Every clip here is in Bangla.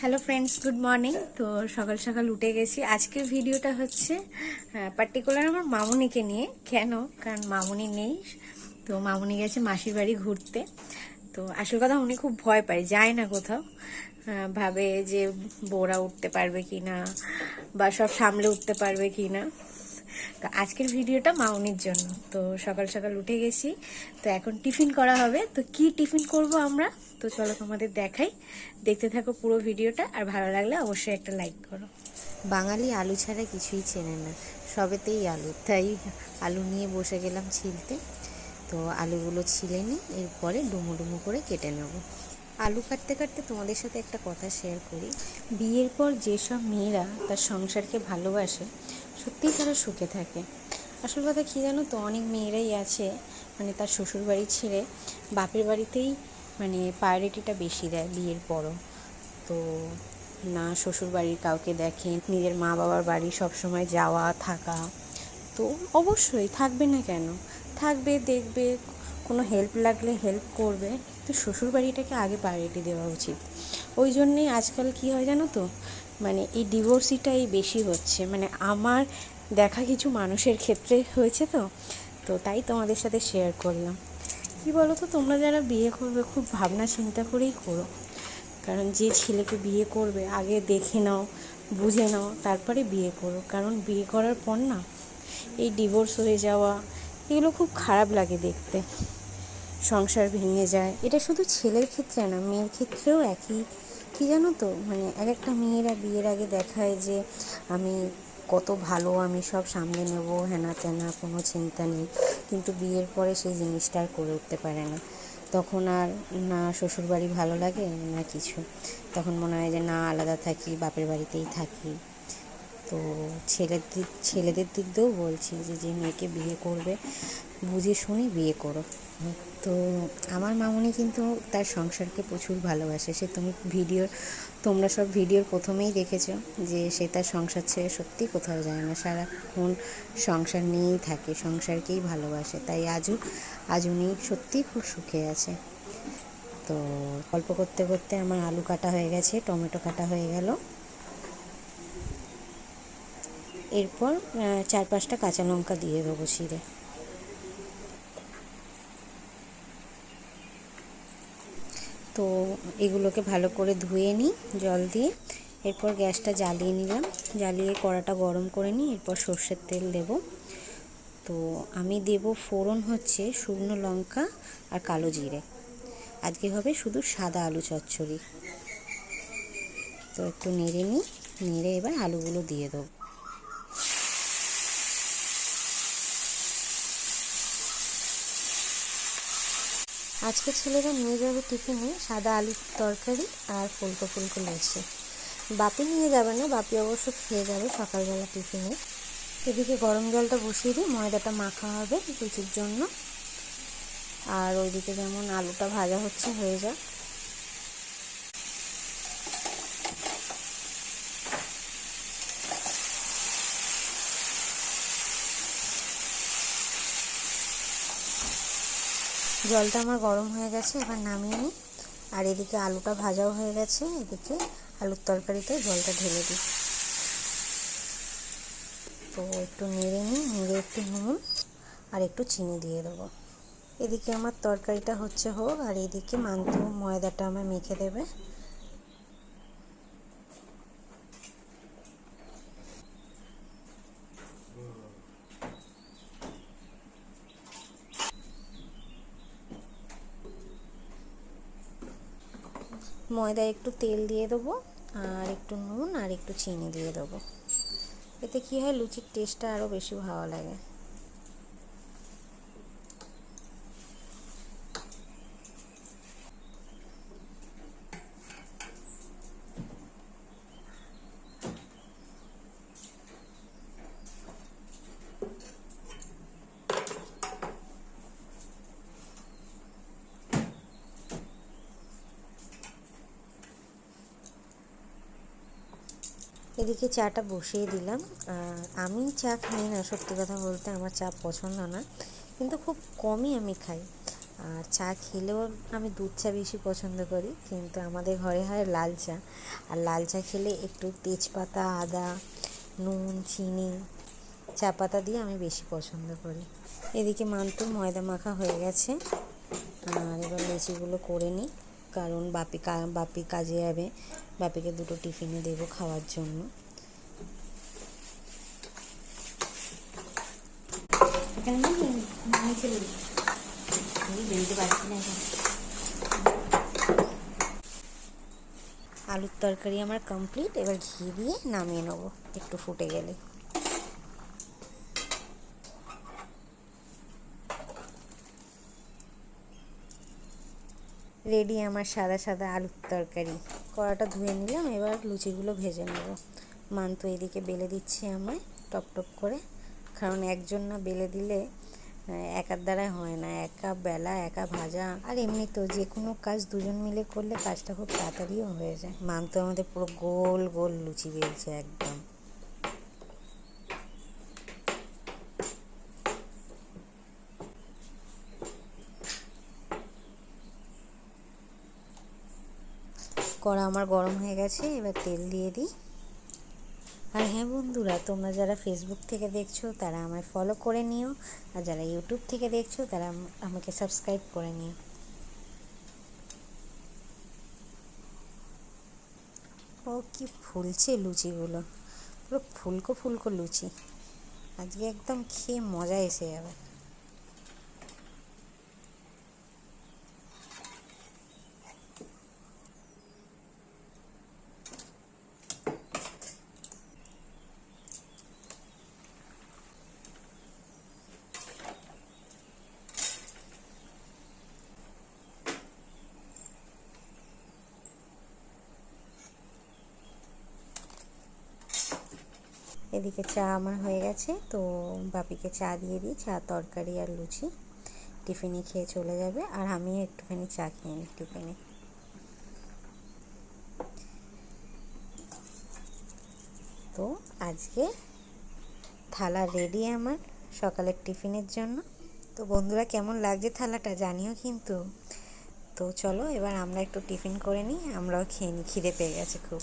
হ্যালো ফ্রেন্ডস গুড মর্নিং তো সকাল সকাল উঠে গেছি। আজকের ভিডিওটা হচ্ছে পার্টিকুলার আমার মামুনিকে নিয়ে। কেন? কারণ মামুনি নেই। তো মামুনি গেছে মাসির বাড়ি ঘুরতে। তো আসল কথা উনি খুব ভয় পায়, যায় না কোথাও। ভাবে যে বোরা উঠতে পারবে কি না বা সব সামলে উঠতে পারবে কি না তো আজকের ভিডিওটা মাউনির জন্য। তো সকাল সকাল উঠে গেছি, তো এখন টিফিন করা হবে। তো কি টিফিন করব আমরা? তো চলো তোমাদের দেখাই। দেখতে থাকো পুরো ভিডিওটা, আর ভালো লাগলে অবশ্যই একটা লাইক করো। বাঙালি আলু ছাড়া কিছুই চেনে না, সবেতেই আলু। তাই আলু নিয়ে বসে গেলাম ছিলতে। তো আলুগুলো ছিলে নিই এরপরে ডুমো ডুমো করে কেটে নেব। আলু কাটতে কাটতে তোমাদের সাথে একটা কথা শেয়ার করি। বিয়ের পর যেসব মেয়েরা তার সংসারকে ভালোবাসে সত্যিই তারা সুখে থাকে। আসল কথা কী জানো তো, অনেক মেয়েরাই আছে মানে তার শ্বশুর বাড়ি ছেড়ে বাপের বাড়িতেই মানে প্রায়োরিটিটা বেশি দেয় বিয়ের পরও। তো না শ্বশুর বাড়ির কাউকে দেখে, নিজের মা বাবার বাড়ি সব সময় যাওয়া, থাকা, তো অবশ্যই থাকবে না কেন? থাকবে, দেখবে, কোনো হেল্প লাগলে হেল্প করবে তো শ্বশুর বাড়িটাকে আগে প্রায়োরিটি দেওয়া উচিত। ওই জন্যেই আজকাল কি হয় জানো তো মানে এই ডিভোর্সিটাই বেশি হচ্ছে। মানে আমার দেখা কিছু মানুষের ক্ষেত্রে হয়েছে তো তো তাই তোমাদের সাথে শেয়ার করলাম। কি বলো তো তোমরা যারা বিয়ে করবে খুব ভাবনা চিন্তা করেই করো। কারণ যে ছেলেকে বিয়ে করবে, আগে দেখে নাও, বুঝে নাও, তারপরে বিয়ে করো। কারণ বিয়ে করার পর না, এই ডিভোর্স হয়ে যাওয়া, এগুলো খুব খারাপ লাগে দেখতে। সংসার ভেঙে যায়। এটা শুধু ছেলের ক্ষেত্রে না, মেয়ের ক্ষেত্রেও একই। কি জানো তো? মানে এক একটা মেয়েরা বিয়ের আগে দেখায় যে আমি কত ভালো, আমি সব সামলে নেব, হেনা তেনা, কোনো চিন্তা নেই। কিন্তু বিয়ের পরে সেই জিনিসটা আর করে উঠতে পারে না। তখন আর না শ্বশুরবাড়ি ভালো লাগে, না কিছু। তখন মনে হয় যে না, আলাদা থাকি, বাপের বাড়িতেই থাকি। তো ছেলের দিক ছেলেদের দিক দিয়েও বলছি যে যে মেয়েকে বিয়ে করবে, বুঝে শুনে বিয়ে করো। তো আমার মামুনি কিন্তু তার সংসারকে প্রচুর ভালোবাসে। সে তুমি ভিডিওর তোমরা সব ভিডিওর প্রথমেই দেখেছ যে, সে তার সংসার ছেড়ে সত্যি কোথাও যায় না। সারাক্ষণ সংসার নিয়েই থাকে, সংসারকেই ভালোবাসে। তাই আজও, আজ উনি সত্যিই খুব সুখে আছে। তো গল্প করতে করতে আমার আলু কাটা হয়ে গেছে, টমেটো কাটা হয়ে গেল। এরপর চার পাঁচটা কাঁচা লঙ্কা দিয়ে দেবো ছিঁড়ে তো এগুলোকে ভালো করে ধুয়ে নিই জল দিয়ে। এরপর গ্যাসটা জ্বালিয়ে নিলাম। জ্বালিয়ে কড়াটা গরম করে নিই, এরপর সর্ষের তেল দেব। তো আমি দেব ফোড়ন হচ্ছে শুকনো লঙ্কা আর কালো জিরে। আজকে হবে শুধু সাদা আলু চচ্চড়ি। তো একটু নেড়ে নিই, নেড়ে এবার আলুগুলো দিয়ে দেবো। আজকে ছেলেরা নিয়ে যাবে টিফিনে সাদা আলুর তরকারি আর ফুলকো ফুলকো লুচি বাপি নিয়ে যাবে না, বাপি অবশ্য খেয়ে যাবে সকালবেলা টিফিনে। এদিকে গরম জলটা বসিয়ে দিই ময়দাটা মাখা হবে লুচির জন্য। আর ওইদিকে যেমন আলুটা ভাজা হচ্ছে, হয়ে যাক। জলটা আমার গরম হয়ে গেছে, এবার নামিয়ে নিই। আর এদিকে আলুটা ভাজাও হয়ে গেছে, এদিকে আলুর তরকারিতে জলটা ঢেলে দিই। তো একটু নেড়ে নিই, নেড়ে একটু নুন আর একটু চিনি দিয়ে দেবো। এদিকে আমার তরকারিটা হচ্ছে হোক, আর এদিকে মান্তু ময়দাটা আমার মেখে দেবে। ময়দায় একটু তেল দিয়ে দেবো, আর একটু নুন আর একটু চিনি দিয়ে দেবো। এতে কী হয়, লুচির টেস্টটা আরও বেশি ভালো লাগে। এদিকে চাটা বসিয়ে দিলাম। আর আমি চা খাই না, সত্যি কথা বলতে আমার চা পছন্দ না, কিন্তু খুব কমই আমি খাই। আর চা খেলেও আমি দুধ চা বেশি পছন্দ করি, কিন্তু আমাদের ঘরে হয় লাল চা। আর লাল চা খেলে একটু তেজপাতা, আদা, নুন, চিনি, চা পাতা দিয়ে আমি বেশি পছন্দ করি। এদিকে মান্তুর ময়দা মাখা হয়ে গেছে। আর এবার লুচিগুলো করে নিই, কারণ বাপি বাপি কাজে যাবে। বাপিকে দুটো টিফিনে দেবো খাওয়ার জন্য। আলুর তরকারি আমার কমপ্লিট এবার ঘি দিয়ে নামিয়ে নেব। একটু ফুটে গেলে রেডি আমার সাদা সাদা আলুর তরকারি। কড়াটা ধুয়ে নিলাম, এবার লুচিগুলো ভেজে নেব। তো এদিকে বেলে দিচ্ছে আমায়, টপ টপ করে। কারণ একজন না বেলে দিলে একার দ্বারাই হয় না। একা বেলা, একা ভাজা। আর এমনি তো যে কোনো কাজ দুজন মিলে করলে কাজটা খুব তাড়াতাড়িও হয়ে যায়। মান তো আমাদের পুরো গোল গোল লুচি বেলছে একদম। কড়া আমার গরম হয়ে গেছে, এবার তেল দিয়ে দিই। আর হ্যাঁ বন্ধুরা, তোমরা যারা ফেসবুক থেকে দেখছ, তারা আমায় ফলো করে নিও। আর যারা ইউটিউব থেকে দেখছ, তারা আমাকে সাবস্ক্রাইব করে নিও। ও কি ফুলছে লুচিগুলো। পুরো ফুলকো ফুলকো লুচি। আজকে একদম খেয়ে মজা এসে যাবে। এদিকে চা আমার হয়ে গেছে, তো বাপিকে চা দিয়ে দিই, চা, তরকারি আর লুচি। টিফিনে খেয়ে চলে যাবে, আর আমি একটুখানি চা খেয়ে নিই টিফিনে। তো আজকে থালা রেডি আমার সকালের টিফিনের জন্য। তো বন্ধুরা, কেমন লাগছে থালাটা জানিও কিন্তু। তো চলো, এবার আমরা একটু টিফিন করে নিই, আমরাও খেয়ে নিই, খিদে পেয়ে গেছে খুব।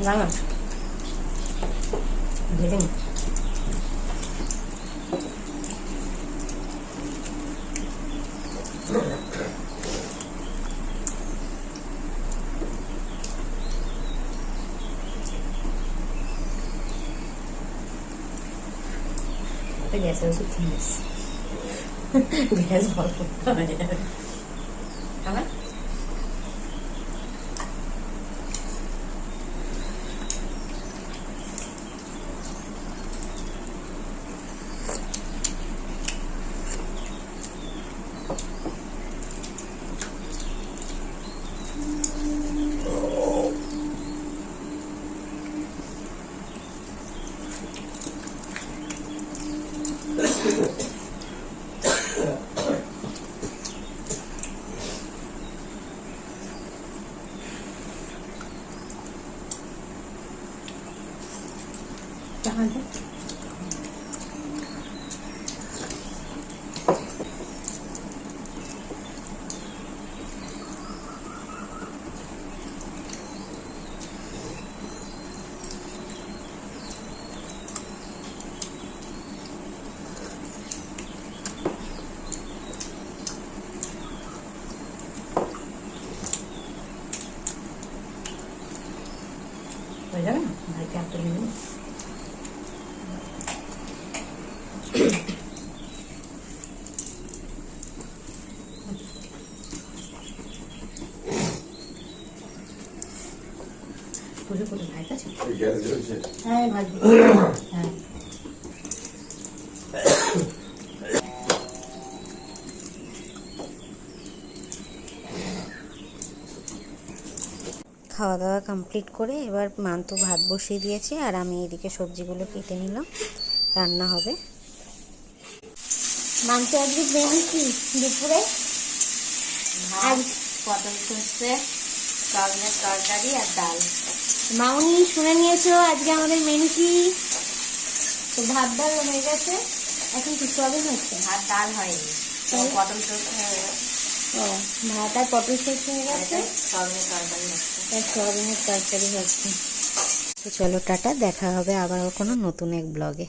কে কে ভালোবাসো বন্ধুরা হুম রাঙা ভেজে নি গ্যাসের ওষুধ খেয়ে নিস গ্যাস ভর করতে হবে 加上去 খাওয়া দাওয়া কমপ্লিট করে এবার মান্তু ভাত বসিয়ে দিয়েছি আর আমি এদিকে সবজিগুলো কেটে নিলাম। রান্না হবে। মান্তু আজকে কি দুপুরে। আর পটল সর্ষে সয়াবিনের তরকারি আর ডাল। মাউনি শুনে নিয়েছো আজকে আমাদের মেনু কি? তো ভাত ডাল হয়ে গেছে। এখন কি সোয়াবিন হচ্ছে? আর ডাল হয়নি। পটল সর্ষে হয়ে ও ভাত আর পটল সেদ্ধ হয়ে গেছে? এটা তরকারি হচ্ছে। আর তরকারি হচ্ছে। তো চলো টাটা দেখা হবে আবার কোনো নতুন এক ব্লগে